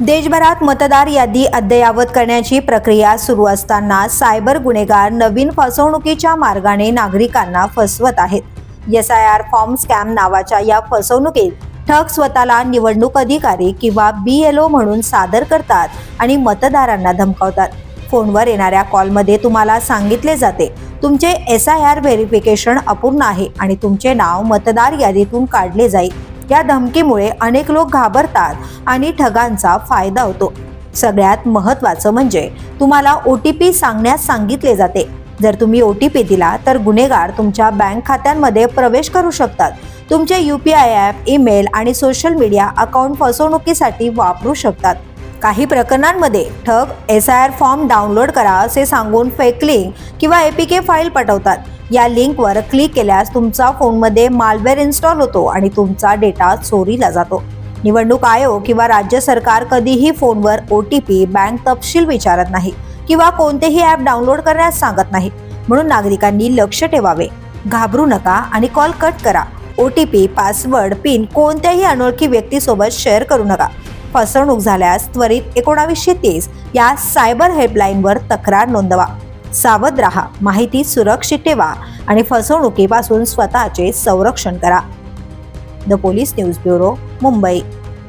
देशभरात मतदार यादी अद्ययावत करण्याची प्रक्रिया सुरू असताना सायबर गुन्हेगार नवीन फसवणुकीच्या मार्गाने नागरिकांना फसवत आहेत. S I R form scam नावाच्या या फसवणुकीत ठग स्वतःला निवडणूक अधिकारी किंवा बी एल ओ म्हणून सादर करतात आणि मतदारांना धमकावतात. फोनवर येणाऱ्या कॉलमध्ये तुम्हाला सांगितले जाते तुमचे एस आय आर व्हेरिफिकेशन अपूर्ण आहे आणि तुमचे नाव मतदार यादीतून काढले जाईल. या धमकीमुळे अनेक लोक घाबरतात आणि ठगांचा फायदा होतो. सगळ्यात महत्त्वाचं म्हणजे तुम्हाला ओ टी पी सांगण्यास सांगितले जाते. जर तुम्ही ओ टी पी दिला तर गुन्हेगार तुमच्या बँक खात्यांमध्ये प्रवेश करू शकतात. तुमचे U P I app email आणि सोशल मीडिया अकाउंट फसवणुकीसाठी वापरू शकतात. काही प्रकरणांमध्ये ठग S I R form download करा असे सांगून फेकलिंग किंवा ए पी के फाईल पाठवतात. या लिंकवर क्लिक केल्यास तुमचा फोनमध्ये मालवेअर इन्स्टॉल होतो आणि तुमचा डेटा चोरीला जातो. निवडणूक आयोग किंवा राज्य सरकार कधीही फोनवर ओ टी पी बँक तपशील विचारत नाही किंवा कोणतेही ॲप डाउनलोड करण्यास सांगत नाही. म्हणून नागरिकांनी लक्ष ठेवावे. घाबरू नका आणि कॉल कट करा. O T P password pin कोणत्याही अनोळखी व्यक्तीसोबत शेअर करू नका. फसवणूक झाल्यास त्वरित एकोणावीसशे तीस या सायबर हेल्पलाईनवर तक्रार नोंदवा. सावध राहा. माहिती सुरक्षित ठेवा आणि फसवणुकीपासून स्वतःचे संरक्षण करा. The police news bureau Mumbai.